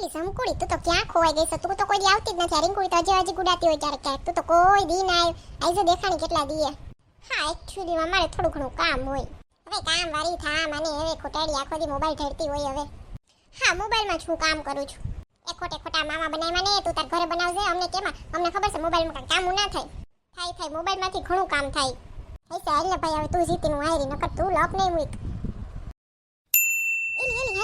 એલી સમકુડી તું તો ક્યાં ખોવાઈ ગઈ તું તો કોઈ દી આવતી જ નથી. રીંકુડી તો હજી હજી ગુડાતી હોય ક્યારેક ક્યારેક. તું તો કોઈ દી ના આવી. આઈજો દેખાણી કેટલા દીએ. હા એકચ્યુઅલીમાં મારે થોડું ઘણું કામ હોય. હવે કામ વાળી થા મને હવે ખોટાડી આખો દી મોબાઈલ ઢળતી હોય હવે. હા, મોબાઈલમાં છું કામ કરું છું. એ ખોટે ખોટા મામા બનાવ્યા ને તું તાર ઘરે બનાવજે, અમને કેમાં? અમને ખબર છે મોબાઈલમાં કામ ના થાય. થાય થાય, મોબાઈલમાંથી ઘણું કામ થાય. હે હાલ ને ભાઈ, હવે તું જીતીનું હારી, નકર તું લોક નહીં મૂક.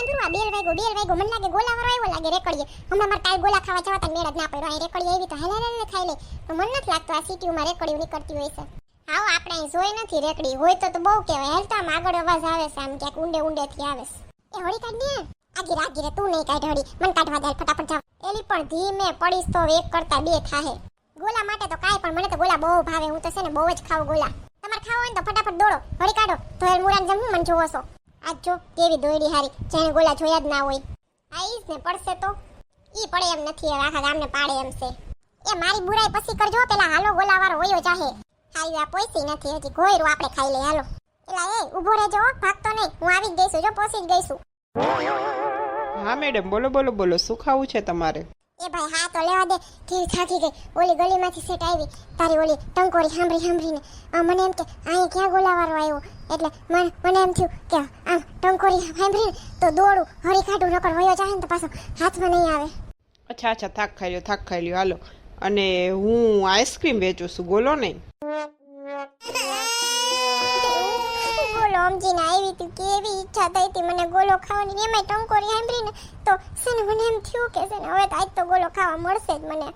એલી બેલ વાગ્યો બેલ વાગ્યો. મને લાગે ગોલા વાળો આવ્યો લાગે રેકડીએ. હમણાં મારે કાલ ગોલા ખાવા જવા મેળ જ ના પડ્યો. અહીં રેકડી આવી તો હેલે હેલે ખાઈ લે. તો મને નથી લાગતું આ સિટીમાં રેકડીઓ નીકળતી હોય છે. હાવ આપણે અહીં જોઈ નથી રેકડી. હોય તો તો બહુ કહેવાય. હેલતા આમ આગળ અવાજ આવે છે, આમ ક્યાંક ઊંડે ઊંડેથી આવે છે. એ હોળી કાઢ ને. આગી રાગી રે, તું નહીં કાઢ હોળી. મને કાઢવા દે, ફટાફટ જાવ. એલી પણ ધીમે પડીશ તો એક કરતા બે થાહે. ગોલા માટે તો કાંઈ પણ, મને તો ગોલા બહુ ભાવે. હું તો છે ને બહુ જ ખાવ ગોલા. તમારે ખાવ હોય ને તો ફટાફટ દોડો. હળી કાઢો. તો એ મુરાન જમ, હું મને જોવો છો? આજ જો કેવી દોયડી હારી જેને ગોલા જોયા જ ના હોય. આઈશ ને પડશે તો. ઈ પડે એમ નથી, હવે આખા ગામને પાડે એમ છે. એ મારી બુરાઈ પછી કરજો, પેલા હાલો ગોલા વાળો હોયો જાહે હારી આ પોસી નથી, હજી ગોયરું આપણે ખાઈ લઈએ, હાલો. એલા, એ, ઊભો રહેજો ભાગતો નહીં, હું આવી જ ગઈશું, જો પોસી જ ગઈશું. હા, મેડમ, બોલો બોલો બોલો, શું ખાવું છે તમારે? એ ભાઈ હા તો લેવા દે. કેવી થાકી ગઈ. ઓલી ગલીમાંથી સેટ આવી. તારી ઓલી ટંકોરી સાંભળી સાંભળીને. મને એમ કે અહીં ક્યાં ગોલાવાળો આવ્યો? એટલે મને મને એમ થયું કે આમ ટંકોરી સાંભળીને તો દોડું. હરી કાઢું નકર વયો જાય ને તો પાછો હાથમાં નહીં આવે. અચ્છા અચ્છા થાક ખાઈ લ્યો થાક ખાઈ લ્યો. હાલો. અને હું આઈસ્ક્રીમ વેચું છું. બોલો નહીં. સમજીને આવી હતી કેવી ઈચ્છા થઈ હતી? મને ગોલો ખાવાની એમાંય ટંકોરી સાંભળીને તો છે ને મને એમ થયું કે છે ને હવે તો આજ તો ગોલો ખાવા મળશે જ મને.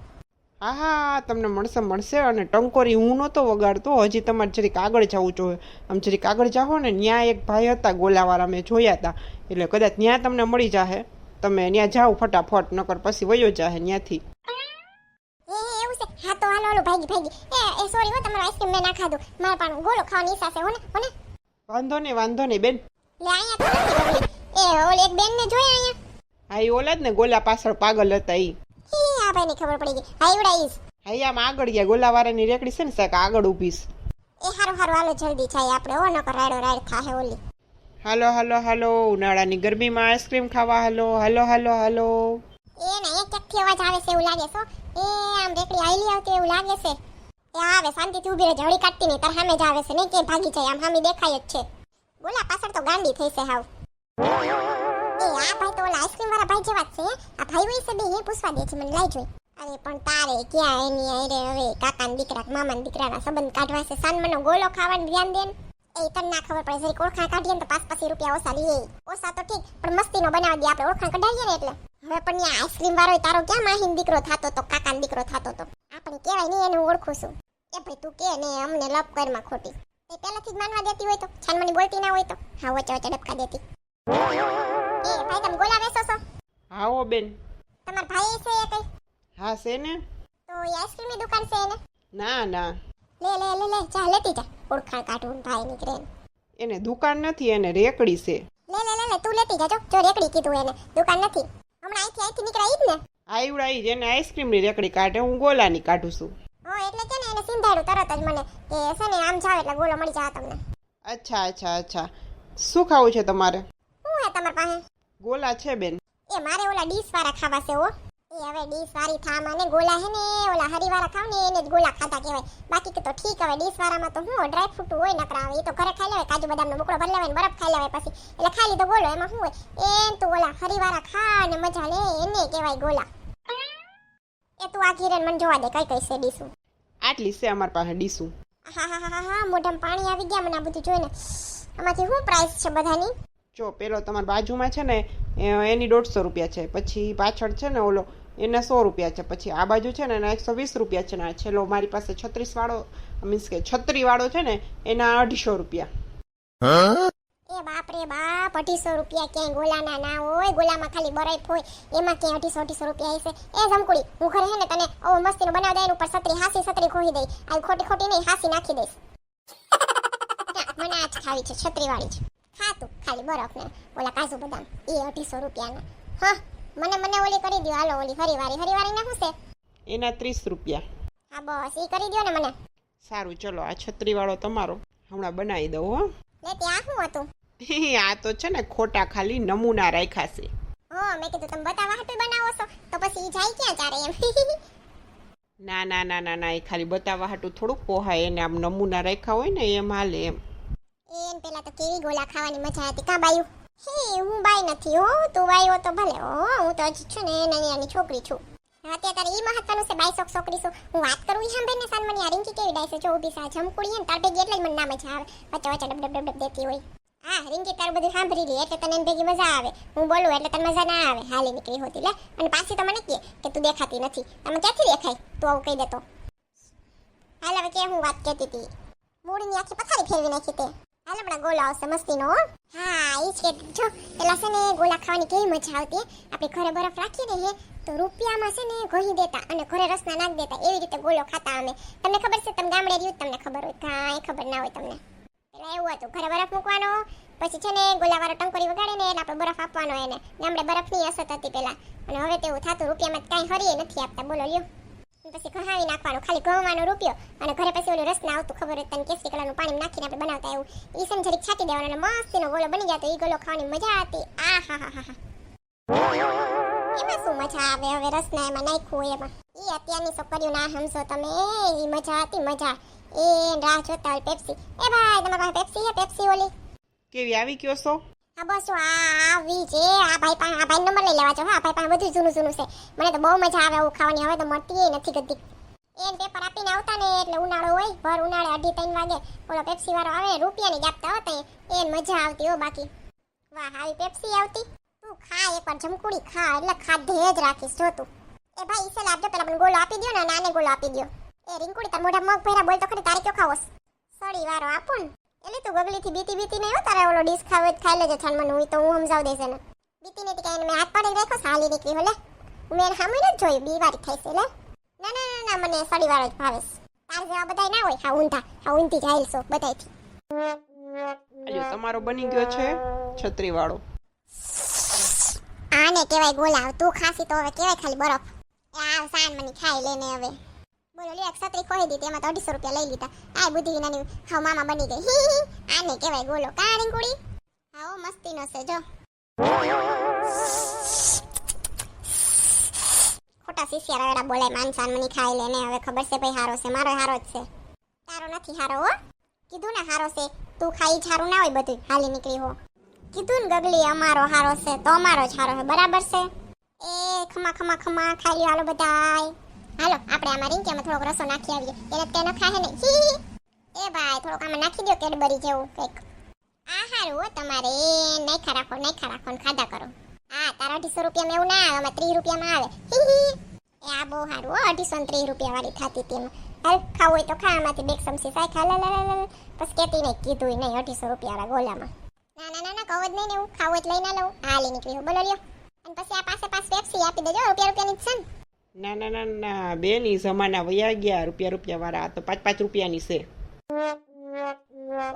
હા હા તમને મળશે મળશે અને ટંકોરી હું નહોતો વગાડતો. હજી તમારે જરીક આગળ જવું જોઈએ આમ જરીક આગળ જાઓ ને ત્યાં એક ભાઈ હતા ગોલાવાળા મેં જોયા હતા એટલે કદાચ ત્યાં તમને મળી જાહે. તમે ત્યાં જાઓ ફટાફટ નકર પછી વયો જાહે ત્યાંથી હા તો હાલો હાલો ભાગી ભાગી એ સોરી હો તમારો આઈસ્ક્રીમ મેં ના ખાધું. મારે પણ ગોલો ખાવાની ઈચ્છા છે. હો ને હો ને વાંધો નહીં વાંધો નહીં બેન. લે અહીંયા તો નથી ગગડી એ ઓલી એક બેન ને જોઈ અહીંયા. હા એ ઓલા જ ને ગોલા પાછળ પાગલ હતા ઈ. હી આ ભાઈને ખબર પડી ગઈ. હા એવડા ઈસ હા આમ આગળ ગયા. ગોલાવાળાની રેકડી છે ને સાહેબ આગળ ઊભી છે. એ હારું હારું હાલો જલ્દી જાય આપણે. ઓ નકર રાડો રાડ ખાહે ઓલી. હાલો હાલો હાલો ઉનાળાની ગરમીમાં આઈસ્ક્રીમ ખાવા હાલો. હાલો હાલો હાલો. એ ને એક એકથી અવાજ આવે છે એવું લાગે છે. એ આમ રેકડી આઈલી આવતી એવું લાગે છે. એ આવે, શાંતિથી ઊભી રહે જવળી કાઢતી નહીં, તાર સામે જ આવે છે, નહીં કે ભાગી જાય, આમ સામે દેખાય જ છે. બોલા, પાછળ તો ગાંડી થઈ છે હાવ. એ, આ ભાઈ તો ઓલા આઈસ્ક્રીમ વાળા ભાઈ જેવા છે આ ભાઈ હોય છે બે, એ પૂછવા દે છે, મને લઈ જોઈ. અરે, પણ તારે ક્યાં એની અરે હવે કાકાના દીકરા, મામાના દીકરાના સંબંધ કાઢવા છે? સાનમનો ગોલો ખાવાનું ધ્યાન દેન. એ, તને ના ખબર પડે, જરીક ઓળખાણ કાઢીએ ને તો પાંચ પાછી રૂપિયા ઓછા લઈએ ઓછા તો ઠીક, પણ મસ્તીનો બનાવી દે આપણે, ઓળખાણ કઢાવીએ ને એટલે. હવે પણ ત્યાં આઈસ્ક્રીમ વાળો તારો ક્યાં માહીન દીકરો થાતો તો, કાકાનો દીકરો થતો તો? આપણે કહેવાય નહીં એનું ઓળખું છું. એ ભાઈ તું કે ને અમને લપ કરમાં ખોટી. એ પહેલાથી જ માનવા દેતી હોય તો છાનમની બોલતી ના હોય તો. હા વચ્ચે વચ્ચે ડબકા દેતી. એ ભાઈ તમે ગોલા વેચો છો? આવો બેન. તમારા ભાઈ છે એ કઈ? હા છે ને. તો એ આઈસ્ક્રીમની દુકાન છે ને ના ના. લે લે લે લે ચા લેતી જા. ઓળખાણ કાઢું ભાઈ નીકળે. એને દુકાન નથી એને રેકડી છે. લે લે લે લે તું લેતી જાજો. જો રેકડી કીધું એને. દુકાન નથી. હમણાં અહીંથી અહીંથી નીકળાય જ ને. આવડાઈ જ એને આઈસ્ક્રીમની રેકડી કાઢે હું ગોલાની કાઢું છું. હા એટલે કે ને એને સિંધાડું તરત જ મને કે છે ને આમ જાવ એટલે ગોલો મળી જાય તમને. અચ્છા અચ્છા અચ્છા. શું ખાવું છે તમારે? શું હે તમારી પાસે? ગોલા છે બેન. એ મારે ઓલા ડીશ વાળા ખાવા છે હો. એ હવે ડીશ વાળી થા મને ગોલા હે ને ઓલા હરી વાળા ખાવ ને એને જ ગોલા ખાતા કહેવાય. બાકી તો ઠીક હવે ડીશ વાળામાં તો હું ડ્રાય ફ્રૂટ હોય નકરા આવે એ તો ઘરે ખાઈ લેવાય કાજુ બદામનો બુકડો ભરી લેવાય બરફ ખાઈ લેવાય પછી. એટલે ખાઈ લીધો ગોલો એમાં શું હોય? એમ તો ઓલા હરી વાળા ખા ને મજા લે એને કહેવાય ગોલા. એ તું આ ઘીરે મને જોવા દે કઈ કઈ છે ડીશું. આટલી છે અમારી પાસે ડીશું. હા હા હા હા મોઢામાં પાણી આવી ગયા મને આ બધું જોઈને. આમાંથી શું પ્રાઇસ છે બધાની? જો પેલો તમારી બાજુમાં છે ને એની દોઢસો રૂપિયા છે પછી પાછળ છે ને ઓલો એના સો રૂપિયા છે પછી આ બાજુ છે ને એના એકસો વીસ રૂપિયા છે ને આ છેલ્લો મારી પાસે છત્રીસ વાળો મીન્સ કે છત્રી વાળો છે ને એના અઢીસો રૂપિયા. એ બાપ રે બાપ અઢીસો રૂપિયા ક્યાંય ગોલાના ના હોય ગોલામાં ખાલી બરફ હોય એમાં ક્યાંય અઢીસો અઢીસો રૂપિયા હશે? એ જમકુડી હું ઘરે હે ને તને ઓ મસ્તીનું બનાવી એની ઉપર સત્રી હાસી સત્રી ખોહી દઈ. આ ખોટી ખોટી નહીં હાસી નાખી દઈશ. મને આજ ખાવી છે છત્રી વાળી છે હા તું ખાલી બરફ ને ઓલા કાજુ બદામ એ અઢીસો રૂપિયાના. હા મને મને ઓલી કરી દો હાલો ઓલી હરીવારી હરીવારી ને શું છે? એના ત્રીસ રૂપિયા. હા બસ એ કરી દો ને મને. સારું ચલો આ છત્રી વાળો તમારો. હમણાં બનાવી દઉં હો. લે ત્યાં શું હતું? આ તો છે ને ખોટા ખાલી નમૂના રાખ્યા છે. હા મેં કીધું તમે બતાવવા હાટું બનાવો છો. તો પછી ઈ જાય ક્યાં ચારે એમ? ના ના ના ના ના એ ખાલી બતાવવા હાટું થોડુંક પોહાય એને આમ નમૂના રાખ્યા હોય ને એમ હાલે એમ. એન પેલા તો કેવી ગોલા ખાવાની મજા હતી. કાં બાયું? હે હું બાઈ નથી હો. તું બાઈ હો તો ભલે. હો હું તો હજી છું ને નાની નાની છોકરી છું. અત્યારે તારે ઈ મહત્વનું છે બાઈ સોક છોકરી છું હું વાત કરું ઈ સાંભળીને? સાનમની આ રિંકી કેવી ડાય છે જો ઊભી સા જમકુડી હે ને તાર ભેગી એટલે જ મને ના મજા આવે. વચ્ચે વચ્ચે ડબ ડબ ડબ ડબ દેતી હોય. હા રિંકી તારું બધું સાંભળી લે એટલે તને ભેગી મજા આવે. હું બોલું એટલે તને મજા ના આવે. હાલી નીકળી હોતી, લે. અને પાછી તો મને કહે કે તું દેખાતી નથી. તમે ક્યાંથી દેખાય? તું આવું કહી દેતો હાલ હવે કે હું વાત કહેતી હતી. મૂળની આખી પથારી ફેરવી નાખી તે. હાલ હમણાં ગોલા આવશે મસ્તીનો, હો. એ જ કે, જો, પેલા છે ને ગોલા ખાવાની કેવી મજા આવતી આપણે ઘરે બરફ રાખી દઈએ તો રૂપિયામાં છે ને ઘહી દેતા અને ઘરે રસના નાખ દેતા. એવી રીતે ગોલો ખાતા અમે. તમને ખબર છે, તમે ગામડે રહ્યું તમને ખબર હોય. કાંઈ ખબર ના હોય તમને. મસ્તીનો ગોલો ખાવાની મજા હતી આ શું મજા આવે હવે રસના એમાં નાખ્યું ઈ અત્યારની છોકરીઓ ના સમજો તમે. મજા હતી, મજા. એ રાહ જોતા હોય પેપ્સી એ ભાઈ તમારા પાસે પેપ્સી હે પેપ્સી ઓલી? કેવી આવી ગયો છો? હા બસ આ આવી છે. આ ભાઈ પાસે આ ભાઈ નંબર લઈ લેવા છો હા. આ ભાઈ પાસે બધું જૂનું જૂનું છે. મને તો બહુ મજા આવે આવું ખાવાની. હવે તો મળતી નથી ગતી. એને પેપર આપીને આવતા ને એટલે ઉનાળો હોય. ભર ઉનાળે અઢી ત્રણ વાગે ઓલો પેપ્સી વાળો આવે રૂપિયાની આપતા હોતા એ મજા આવતી હો બાકી. વાહ આવી પેપ્સી આવતી? તું ખા એકવાર જમકુડી ખા એટલે ખાધે જ રાખીશ જો તું. એ ભાઈ ઈસે લાવજો પેલા મને ગોલો આપી દો ને નાને ગોલો આપી દ્યો. એ રિંકુડી તાર મોઢા મગ ભર્યા બોલ તો ખરી તારે કયો ખાવો છે? સળી વાળો આપો એટલે તું ગગલી થી બીતી બીતી નહીં હો તારે ઓલો ડીશ ખાવે ખાઈ લેજે છાન મને તો હું સમજાવ દઈશ ને બીતી નથી કાંઈ મેં હાથ પાડી રાખ્યો સાલી નીકળી હોલે મેં સામે ન જોયું બી વારી થાય છે લે. ના ના ના ના મને સળી વાળો જ ભાવે તાર જેવા બધાય ના હોય હા ઊંધા હા ઊંધી જાય છો બધાયથી. અલ્યો તમારો બની ગયો છે છત્રી વાળો આને કહેવાય ગોલાવ તું ખાસી તો હવે કહેવાય ખાલી બરફ. એ સાન મને ખાઈ લેને હવે. બોલો, લે છત્રી ખોઈ દીધી, એમાં તો રૂપિયા લઈ લીધા. આ બુદ્ધિ નાની હા મામા બની ગઈ. આને કહેવાય ગોલો. કાળી રીંગુડી? આવો મસ્તીનો છે, જો. ખોટા શિષ્યા રગડા બોલાય, માનસાન મની ખાઈ લેને હવે ખબર છે ભાઈ હારો છે, મારો હારો જ છે. તારો નથી હારો, હો. કીધું ને હારો છે, તું ખાઈ જ ના હોય બધું હાલી નીકળી હો. કીધું ને ગગલી, અમારો હારો છે, તો અમારો જ હારો છે, બરાબર છે? એ, ખમા ખમા ખમા, ખાઈ લ્યો, હાલો બધાય. હાલો, આપણે આમાં રીંક્યામાં થોડોક રસો નાખી આવીએ. એને તે ન ખાય ને? હી હી. એ ભાઈ, થોડોક આમાં નાખી દો કેડબરી જેવું કંઈક. આ હારું હો તમારે. નાખા રાખો નાખા રાખો ખાધા કરો. હા તારા અઢીસો રૂપિયામાં એવું ના આવે, આમાં ત્રીસ રૂપિયામાં આવે. એ આ બહુ સારું હો, અઢીસો ને ત્રીસ રૂપિયા વાળી ખાતી હતી એમાં. હાલ, ખાવું હોય તો ખા, આમાંથી બે ચમચી સાય ખા. લા લા લા. બસ કેતી નહીં કીધું નહીં, અઢીસો રૂપિયા વાળા ગોલામાં. ના ના ના ના, કહો જ નહીં ને ખાવું એટલે લઈ ના લઉં હા નીકળી હું બોલો લ્યો. અને પછી આ પાસે પાસ પેપ્સી આપી દેજો, રૂપિયા, રૂપિયાની જ છે ને. ના ના ના ના, બેન ઈ જમાના વયા ગયા, રૂપિયા રૂપિયા વાળા આ તો પાંચ પાંચ રૂપિયાની છે.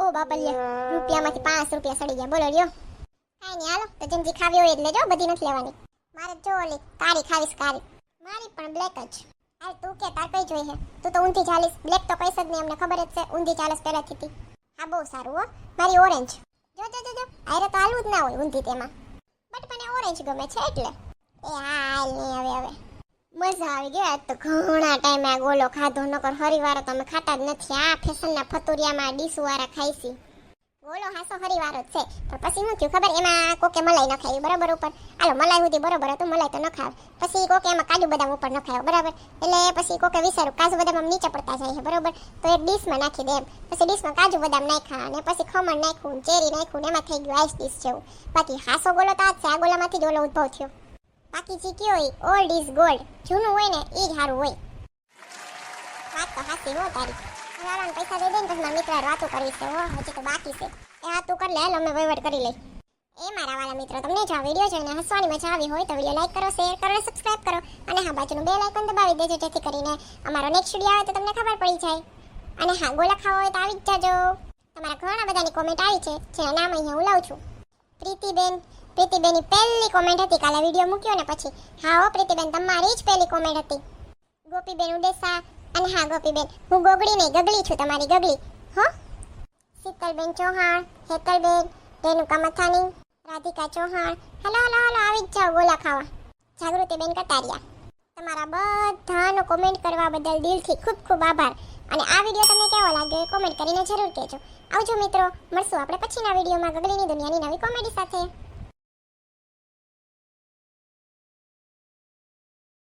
ઓ બાપલિયા, રૂપિયામાંથી પાંચ રૂપિયા સડી ગયા. બોલો, લ્યો. કાંઈ નહીં, હાલો. તો જેમથી ખાવી હોય એટલે જો, બધી નથી લેવાની. મારે જો, ઓલી કાળી ખાવીશ કાળી મારી પણ બ્લેક જ. હાલ, તું કે, તાર કઈ જોઈએ? તું તો ઊંધી ચાલીસ બ્લેક તો કઈ જ નહીં, અમને ખબર જ છે. ઊંધી ચાલીસ પહેલાથી હતી હા, બહુ સારું, હો. મારી ઓરેન્જ જો જો જો આરે તો હાલવું જ ના હોય, ઊંધી તેમાં. બટ મને ઓરેન્જ ગમે છે, એટલે. એ હાલ નહીં, હવે હવે. મજા આવી ગઈ આજ તો ઘણા ટાઈમે આ ગોલો ખાધો, નકર હરિવારો તો અમે ખાતા જ નથી. આ ફેશનના ફતુરિયામાં ડીસુવાળા ખાઈશી ગોલો હાસો હરિવારો જ છે. પણ પછી શું થયું ખબર? એમાં કોકે મલાઈ ન ખાવી, બરાબર? ઉપર આલો મલાઈ સુધી બરોબર હતું, મલાઈ તો ન ખાવ. પછી કોકે એમાં કાજુ બદામ ઉપર ન ખાવ બરાબર? એટલે પછી કોકે વિચાર્યું, કાજુ બદામ નીચે પડતા જાય છે, બરોબર? તો એ ડીશમાં નાખી દે એમ. પછી ડીશમાં કાજુ બદામ નાખ્યા અને પછી ખમણ નાખ્યું, ચેરી નાખ્યું એમાં થઈ ગયું આઈસ ડીશ જેવું. બાકી હાસો ગોલો તો આ છે, આ ગોલામાંથી જ ઓલો ઉદ્ભવ થયો. બાકી જે કયો હોય ઓલ્ડ ઇઝ ગોલ્ડ જૂનું હોય ને એ જ સારું હોય. વાત તો હાસી હો તારી. વાળાને પૈસા દઈ દે ને પછી મિત્ર વાતો કરવી છે, હો, હજી તો બાકી છે. એ વાતું કરી લે અમે વહીવટ કરી લઈ. એ મારા વાલા મિત્રો, તમને જો આ વીડિયો જોઈને હસવાની મજા આવી હોય તો વીડિયો લાઈક કરો શેર કરો સબસ્ક્રાઇબ કરો. અને હા, બાજુનું બેલ આઇકન દબાવી દેજો, જેથી કરીને અમારો નેક્સ્ટ વીડિયો આવે તો તમને ખબર પડી જાય. અને હા, ગોલા ખાવા હોય તો આવી જ જાજો. તમારા ઘણા બધાની કોમેન્ટ આવી છે, જેના નામ અહીંયા હું લઉં છું. પ્રીતિબેન પ્રીતિબેનની પહેલી કોમેન્ટ હતી, કાલે વીડિયો મૂક્યો ને પછી. હા હો પ્રીતિબેન, તમારી જ પહેલી કોમેન્ટ હતી. ગોપીબેન ઉડેસા, અને હા ગોપીબેન, હું ગોગડી નહીં ગગલી છું તમારી ગગલી હો? શીતલબેન Chauhan, Hetalben Renuka Mathani Radhika Chauhan. Hello hello hello, આવી જ જાઓ ગોલા ખાવા. જાગૃતિબેન કટારિયા. તમારા બધાનો કોમેન્ટ કરવા બદલ દિલથી ખૂબ ખૂબ આભાર. અને આ વીડિયો તમને કેવો લાગ્યો એ કોમેન્ટ કરીને જરૂર કહેજો. આવજો મિત્રો, મળશું આપણે પછીના વિડીયોમાં ગગડીની દુનિયાની નવી કોમેડી સાથે.